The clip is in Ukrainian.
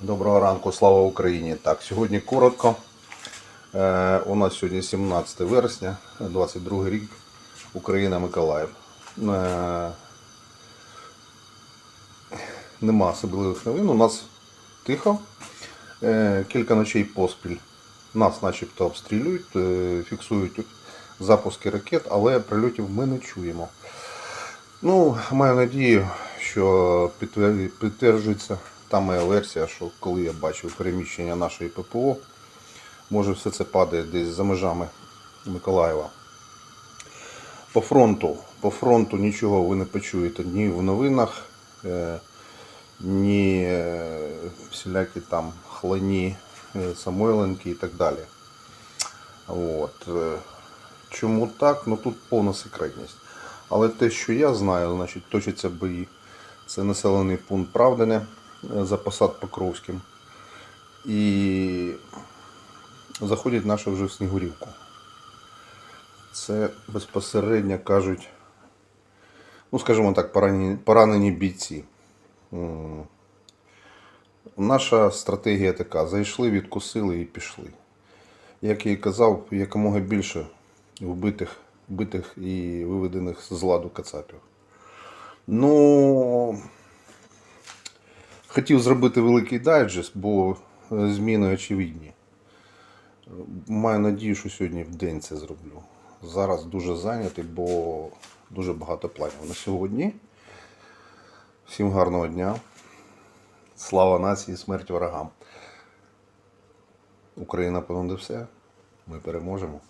Доброго ранку, слава Україні. Так, сьогодні коротко. Е, у нас сьогодні 17 вересня, 22 рік, Україна, Миколаїв. Е, нема особливих новин. У нас тихо. Е, кілька ночей поспіль. Нас начебто обстрілюють, е, фіксують запуски ракет, але прильотів ми не чуємо. Ну, маю надію, що підтверджується та моя версія, що коли я бачив переміщення нашої ППО, може все це падає десь за межами Миколаєва. По фронту, по фронту нічого ви не почуєте ні в новинах, е, ні е, всілякі там хлані е, Самойленки і так далі. От. Чому так? Ну тут повна секретність. Але те, що я знаю, значить, точаться бої. Це населений пункт Правдине за посад Покровським. І заходять наші вже в Снігурівку. Це безпосередньо кажуть, ну скажімо так, поранені, поранені бійці. Наша стратегія така: зайшли, відкусили і пішли. Як я і казав, якомога більше вбитих, вбитих і виведених з ладу кацапів. Ну, хотів зробити великий дайджест, бо е, зміни очевидні. Маю надію, що сьогодні в день це зроблю. Зараз дуже зайнятий, бо дуже багато планів на сьогодні. Всім гарного дня. Слава нації, смерть ворогам. Україна понад все. Ми переможемо.